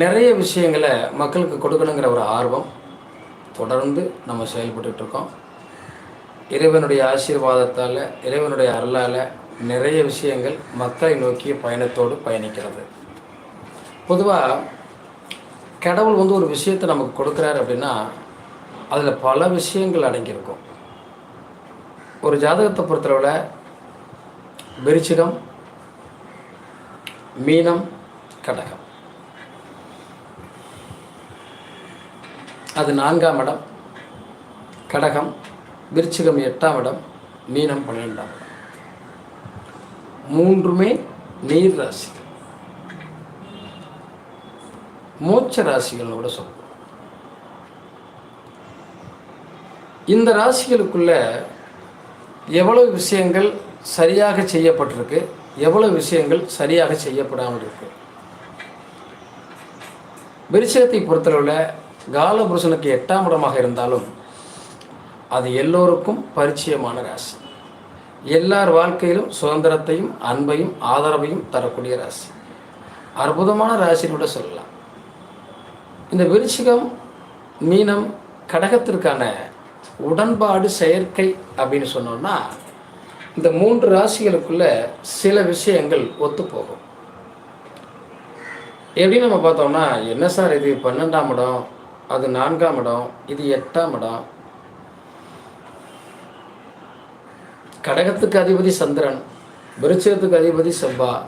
நிறைய விஷயங்களை மக்களுக்கு கொடுக்கணுங்கிற ஒரு ஆர்வம் தொடர்ந்து நம்ம செயல்பட்டுருக்கோம் இறைவனுடைய ஆசீர்வாதத்தால் இறைவனுடைய அருளால் நிறைய விஷயங்கள் மக்களை நோக்கிய பயணத்தோடு பயணிக்கிறது. பொதுவாக கடவுள் வந்து ஒரு விஷயத்தை நமக்கு கொடுக்குறாரு அப்படின்னா அதில் பல விஷயங்கள் அடங்கியிருக்கும். ஒரு ஜாதகத்தை பொறுத்தளவில் விருச்சிகம் மீனம் கடகம். அது நான்காம் இடம். கடகம். விருச்சிகம் எட்டாம் இடம். மீனம் பன்னிரெண்டாம் இடம். மூன்றுமே நீர் ராசி. மோட்ச ராசிகள்னு கூட சொல்லுவோம் இந்த ராசிகளுக்குள்ள எவ்வளவு விஷயங்கள் சரியாக செய்யப்பட்டிருக்கு எவ்வளவு விஷயங்கள் சரியாக செய்யப்படாமல் இருக்கு. விருச்சகத்தை பொறுத்தளவில் காலபுருஷனுக்கு எட்டாம் இடமாக இருந்தாலும் அது எல்லோருக்கும் பரிச்சயமான ராசி. எல்லார் வாழ்க்கையிலும் சுதந்திரத்தையும் அன்பையும் ஆதரவையும் தரக்கூடிய ராசி. அற்புதமான ராசின்னு கூட சொல்லலாம். இந்த விருச்சிகம் மீனம் கடகத்திற்கான உடன்பாடு செயற்கை அப்படின்னு சொன்னோம்னா இந்த மூன்று ராசிகளுக்குள்ள சில விஷயங்கள் ஒத்துப்போகும். எப்படி நம்ம பார்த்தோம்னா என்ன சார் இது? பன்னெண்டாம் இடம் அது நான்காம் இடம் இது எட்டாம் இடம். கடகத்துக்கு அதிபதி சந்திரன் விருச்சகத்துக்கு அதிபதி செவ்வா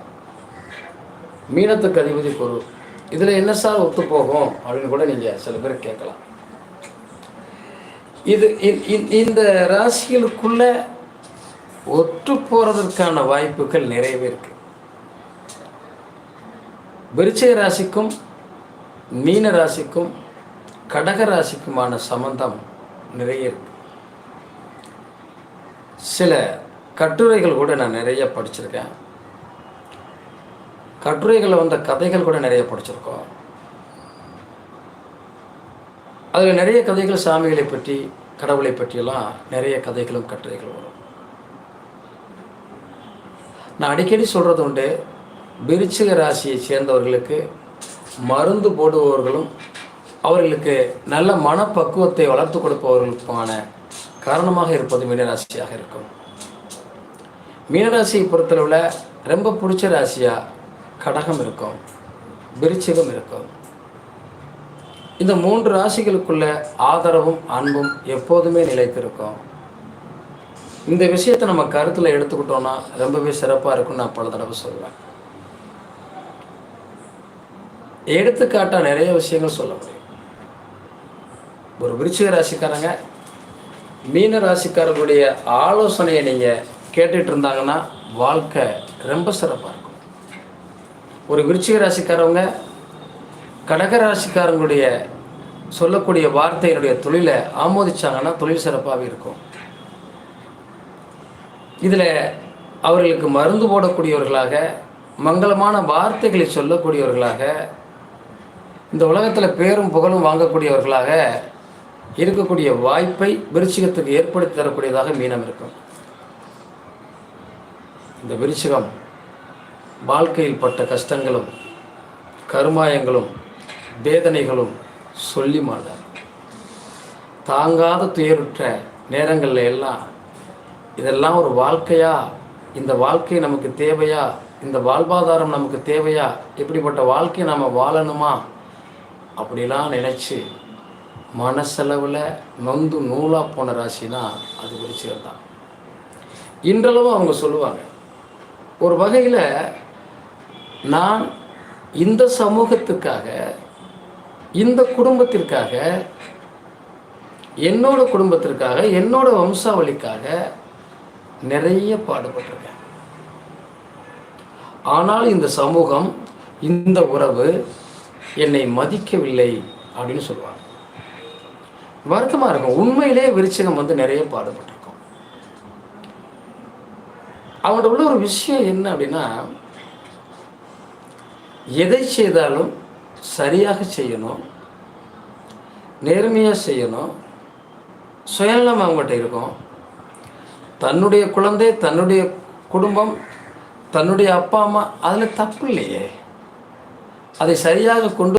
மீனத்துக்கு அதிபதி குரு. இதில் என்ன சார் ஒத்து போகும் அப்படின்னு கூட நீங்கள் சில பேர் கேட்கலாம். இது இ- இந்த ராசிகளுக்குள்ள ஒற்று போகிறதற்கான வாய்ப்புகள் நிறையவே இருக்கு. விருச்சிக ராசிக்கும் மீன ராசிக்கும் கடக ராசிக்குமான சம்பந்தம் நிறைய இருக்கு. சில கட்டுரைகள் கூட நான் நிறைய படிச்சிருக்கேன். கட்டுரைகளில் வந்த கதைகள் கூட நிறைய படிச்சிருக்கோம். அதில் நிறைய கதைகள் சாமிகளை பற்றி கடவுளை பற்றியெல்லாம் நிறைய கதைகளும் கட்டுரைகள் வரும். நான் அடிக்கடி சொல்கிறது உண்டு விருச்சிக ராசியை சேர்ந்தவர்களுக்கு மருந்து போடுபவர்களும் அவர்களுக்கு நல்ல மனப்பக்குவத்தை வளர்த்து கொடுப்பவர்களுக்கான காரணமாக இருப்பது மீனராசியாக இருக்கும். மீனராசியை பொறுத்தளவில் ரொம்ப பிடிச்ச ராசியாக கடகம் இருக்கும். விருச்சிகம் இருக்கும். இந்த மூன்று ராசிகளுக்குள்ள ஆதரவும் அன்பும் எப்போதுமே நிலைத்திருக்கும். இந்த விஷயத்தை நம்ம கருத்தில் எடுத்துக்கிட்டோம்னா ரொம்பவே சிறப்பாக இருக்கும்னு நான் பல தடவை சொல்லுவேன். எடுத்துக்காட்டாக நிறைய விஷயங்கள் சொல்ல முடியும். ஒரு விருச்சிக ராசிக்காரங்க மீன ராசிக்காரர்களுடைய ஆலோசனையை நீங்கள் கேட்டுட்டு இருந்தாங்கன்னா வாழ்க்கை ரொம்ப சிறப்பாக இருக்கும். ஒரு விருச்சிக ராசிக்காரவங்க கடக ராசிக்காரங்களுடைய சொல்லக்கூடிய வார்த்தையினுடைய தொழிலை ஆமோதிச்சாங்கன்னா தொழில் சிறப்பாகவே இருக்கும். இதில் அவர்களுக்கு மருந்து போடக்கூடியவர்களாக மங்களமான வார்த்தைகளை சொல்லக்கூடியவர்களாக இந்த உலகத்தில் பேரும் புகழும் வாங்கக்கூடியவர்களாக இருக்கக்கூடிய வாய்ப்பை விருச்சிகத்துக்கு ஏற்படுத்தி தரக்கூடியதாக மீனம் இருக்கும். இந்த விருச்சிகம் வாழ்க்கையில் பட்ட கஷ்டங்களும் கருமாயங்களும் வேதனைகளும் சொல்லி மாட்டார் தாங்காத துயருற்ற நேரங்களில் எல்லாம் இதெல்லாம் ஒரு வாழ்க்கையா? இந்த வாழ்க்கை நமக்கு தேவையா? இந்த வாழ்வாதாரம் நமக்கு தேவையா? இப்படிப்பட்ட வாழ்க்கையை நாம் வாழணுமா? அப்படிலாம் நினச்சி மனசளவில் நொந்து நூலாக போன ராசினா அது விருச்சிகம் தான். இன்றளவும் அவங்க சொல்லுவாங்க ஒரு வகையில் நான் இந்த சமூகத்துக்காக இந்த குடும்பத்திற்காக என்னோட குடும்பத்திற்காக என்னோட வம்சாவளிக்காக நிறைய பாடுபட்டிருக்கேன். ஆனால் இந்த சமூகம் இந்த உறவு என்னை மதிக்கவில்லை அப்படின்னு சொல்லுவாங்க. வருத்தமாக இருக்கும். உண்மையிலே விருச்சிகம் வந்து நிறைய பாடுபட்டிருக்கும். அவங்கள்ட்ட உள்ள ஒரு விஷயம் என்ன அப்படின்னா எதை செய்தாலும் சரியாக செய்யணும் நேர்மையாக செய்யணும் சுயநலம் அவங்கள்ட்ட இருக்கும். தன்னுடைய குழந்தை தன்னுடைய குடும்பம் தன்னுடைய அப்பா அம்மா அதில் தப்பு இல்லையே. அதை சரியாக கொண்டு